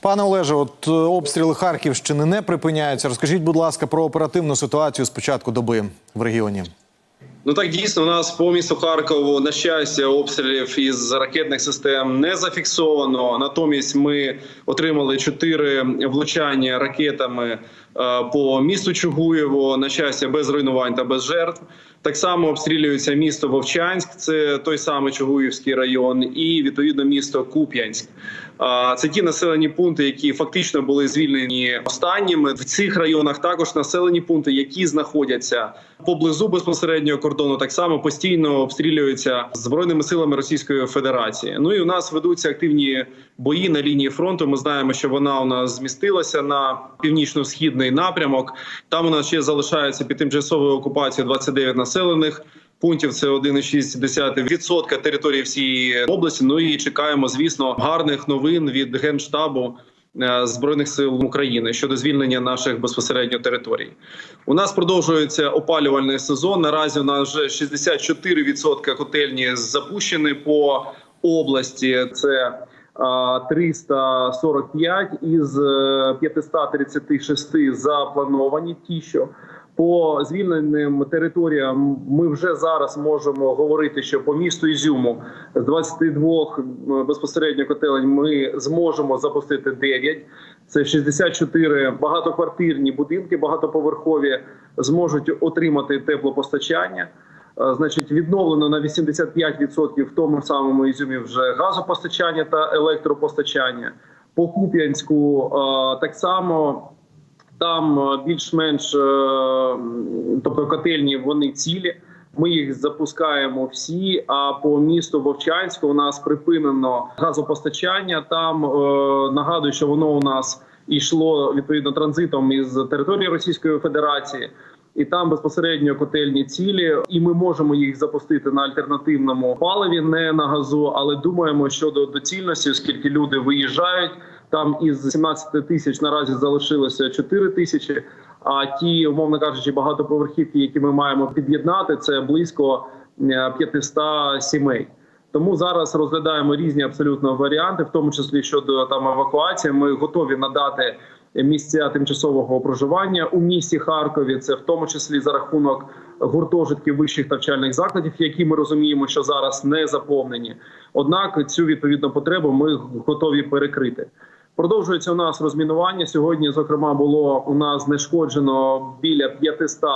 Пане Олеже, от е, обстріли Харківщини не припиняються. Розкажіть, будь ласка, про оперативну ситуацію з початку доби в регіоні. Ну так дійсно у нас по місту Харкову на щастя обстрілів із ракетних систем не зафіксовано. Натомість ми отримали чотири влучання ракетами е, по місту Чугуєво. На щастя, без руйнувань та без жертв. Так само обстрілюється місто Вовчанськ, це той самий Чугуївський район, і відповідно місто Куп'янськ. Це ті населені пункти, які фактично були звільнені останніми. В цих районах також населені пункти, які знаходяться поблизу безпосереднього кордону, так само постійно обстрілюються збройними силами Російської Федерації. Ну і у нас ведуться активні бої на лінії фронту. Ми знаємо, що вона у нас змістилася на північно-східний напрямок. Там у нас ще залишається під тимчасовою окупацією 29 населених. Пунктів це 1,6% території всієї області. Ну і чекаємо, звісно, гарних новин від генштабу е, збройних сил України щодо звільнення наших безпосередньо територій. У нас продовжується опалювальний сезон. Наразі у нас вже 64% котельні запущені по області. Це а, 345 із е, 536 заплановані. Ті, що по звільненим територіям ми вже зараз можемо говорити, що по місту Ізюму з 22 безпосередньо котелень ми зможемо запустити 9. Це 64 багатоквартирні будинки, багатоповерхові зможуть отримати теплопостачання. Е, Значить, відновлено на 85% в тому самому Ізюмі вже газопостачання та електропостачання. По Куп'янську е, так само там е, більш-менш, е, тобто котельні вони цілі. Ми їх запускаємо всі. А по місту Вовчанську у нас припинено газопостачання. Там е, нагадую, що воно у нас йшло відповідно транзитом із території Російської Федерації. І там безпосередньо котельні цілі, і ми можемо їх запустити на альтернативному паливі, не на газу. Але думаємо щодо доцільності, оскільки люди виїжджають. Там із 17 тисяч наразі залишилося 4 тисячі. А ті, умовно кажучи, багатоповерхівки, які ми маємо під'єднати, це близько е, 500 сімей. Тому зараз розглядаємо різні абсолютно варіанти, в тому числі щодо там евакуації. Ми готові надати місця тимчасового проживання у місті Харкові. Це в тому числі за рахунок гуртожитків вищих навчальних закладів, які ми розуміємо, що зараз не заповнені. Однак цю відповідну потребу ми готові перекрити. Продовжується у нас розмінування. Сьогодні, зокрема, було у нас знешкоджено біля 500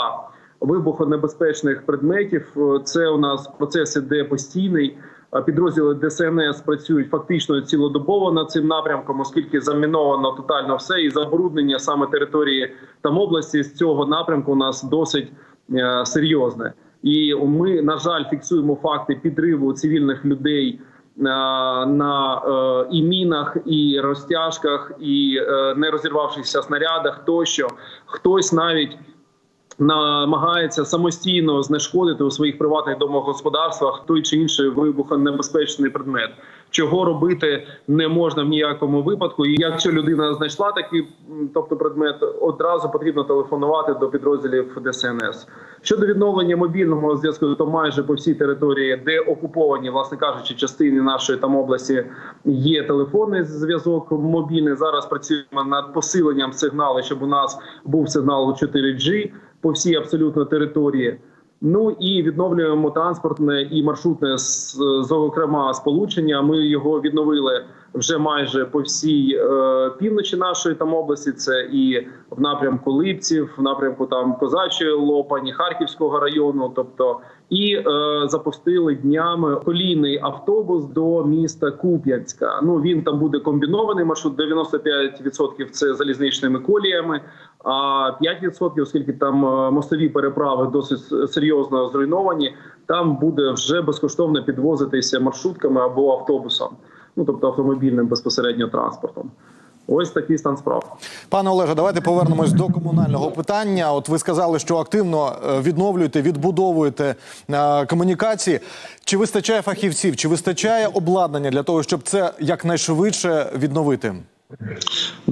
вибухонебезпечних предметів. Це у нас процес іде постійний. Підрозділи ДСНС працюють фактично цілодобово над цим напрямком, оскільки заміновано тотально все і забруднення саме території там області з цього напрямку у нас досить е, серйозне. І ми на жаль фіксуємо факти підриву цивільних людей на, на е, і мінах, і розтяжках, і е, не розірвавшихся снарядах. Тощо хтось навіть намагається самостійно знешкодити у своїх приватних домогосподарствах той чи інший вибухонебезпечний предмет. Чого робити не можна в ніякому випадку. І якщо людина знайшла такий, тобто предмет, одразу потрібно телефонувати до підрозділів ДСНС. Щодо відновлення мобільного зв'язку, то майже по всій території, де окуповані, власне кажучи, частини нашої там області є телефонний зв'язок мобільний. Зараз працюємо над посиленням сигналу, щоб у нас був сигнал 4G по всій абсолютно території. Ну і відновлюємо транспортне і маршрутне зокрема сполучення. Ми його відновили вже майже по всій е, півночі нашої там області. Це і в напрямку Липців, в напрямку там Козачої Лопані, Харківського району. Тобто, і е, запустили днями колійний автобус до міста Куп'янська. Ну він там буде комбінований маршрут. 95% це залізничними коліями. А 5%, оскільки там е, мостові переправи досить серйозно зруйновані, там буде вже безкоштовно підвозитися маршрутками або автобусом, ну тобто автомобільним безпосередньо транспортом. Ось такий стан справ. Пане Олеже, давайте повернемось до комунального питання. От ви сказали, що активно е, відновлюєте, відбудовуєте е, комунікації. Чи вистачає фахівців, чи вистачає обладнання для того, щоб це якнайшвидше відновити?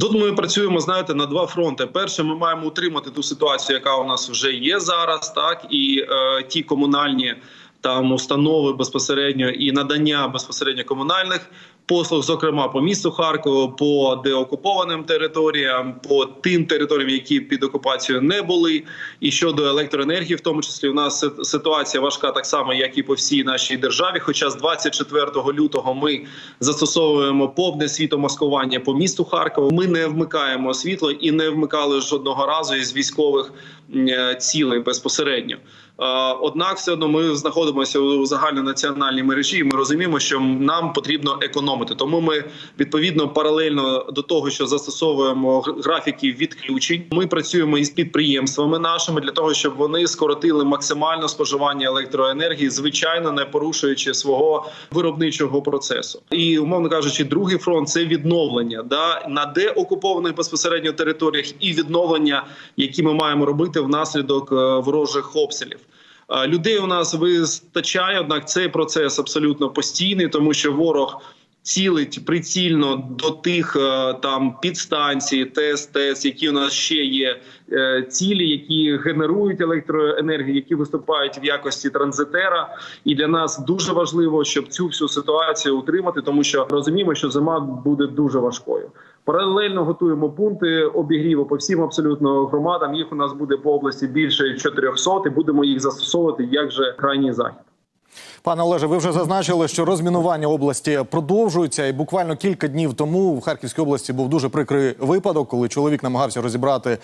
Тут ми працюємо, знаєте, на два фронти. Перше, ми маємо утримати ту ситуацію, яка у нас вже є зараз, так і е, ті комунальні там установи безпосередньо і надання безпосередньо комунальних послуг, зокрема по місту Харкову, по деокупованим територіям, по тим територіям, які під окупацією не були. І щодо електроенергії, в тому числі, у нас ситуація важка так само, як і по всій нашій державі. Хоча з 24 лютого ми застосовуємо повне світомаскування по місту Харкову. Ми не вмикаємо світло і не вмикали жодного разу із військових е, цілей безпосередньо. Е, Однак, все одно ми знаходимося у загальнонаціональній мережі. і Ми розуміємо, що нам потрібно економити. Тому ми відповідно паралельно до того, що застосовуємо гр- графіки відключень. Ми працюємо із підприємствами нашими для того, щоб вони скоротили максимально споживання електроенергії, звичайно, не порушуючи свого виробничого процесу. І умовно кажучи, другий фронт це відновлення да на деокупованих безпосередньо територіях і відновлення, які ми маємо робити внаслідок е, ворожих обстрілів. Е, Людей у нас вистачає, однак цей процес абсолютно постійний, тому що ворог цілить прицільно до тих е, там підстанцій, ТЕС, ТЕС, які у нас ще є е, цілі, які генерують електроенергію, які виступають в якості транзитера. І для нас дуже важливо, щоб цю всю ситуацію утримати, тому що розуміємо, що зима буде дуже важкою. Паралельно готуємо пункти обігріву по всім абсолютно громадам. Їх у нас буде по області більше 400, і будемо їх застосовувати як же крайній захід. Пане Олеже, ви вже зазначили, що розмінування області продовжується, і буквально кілька днів тому в Харківській області був дуже прикрий випадок, коли чоловік намагався розібрати е,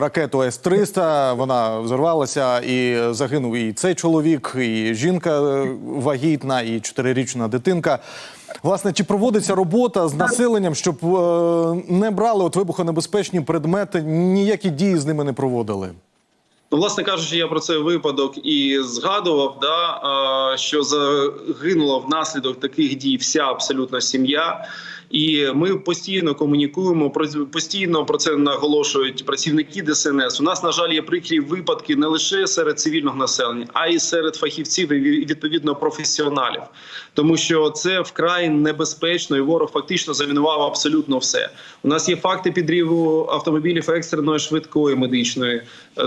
ракету С-300. Вона взорвалася і загинув і цей чоловік, і жінка е, вагітна, і чотирирічна дитинка. Власне, чи проводиться робота з населенням, щоб е, не брали от вибухонебезпечні предмети, ніякі дії з ними не проводили? Ну, власне кажучи, я про цей випадок і згадував, да, що загинула внаслідок таких дій вся абсолютно сім'я. І ми постійно комунікуємо постійно про це наголошують працівники ДСНС. У нас на жаль є прикрі випадки не лише серед цивільного населення, а й серед фахівців і відповідно професіоналів, тому що це вкрай небезпечно, і ворог фактично замінував абсолютно все. У нас є факти підриву автомобілів екстреної швидкої медичної е,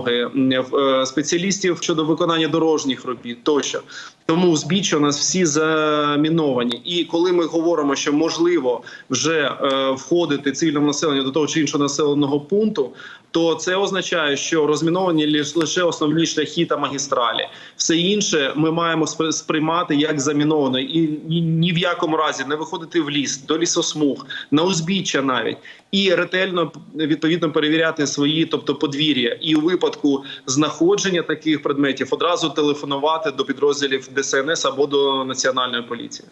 допомоги, е, спеціалістів щодо виконання дорожніх робіт тощо. Тому збіччя у нас всі заміновані. І коли ми говоримо, що можливо вже е, входити цивільному населенню до того чи іншого населеного пункту, то це означає, що розміновані лиш- лише основні шляхи та магістралі. Все інше ми маємо сприймати як заміноване, і ні в якому разі не виходити в ліс до лісосмуг, на узбіччя навіть і ретельно відповідно перевіряти свої, тобто подвір'я, і у випадку знаходження таких предметів одразу телефонувати до підрозділів ДСНС або до національної поліції.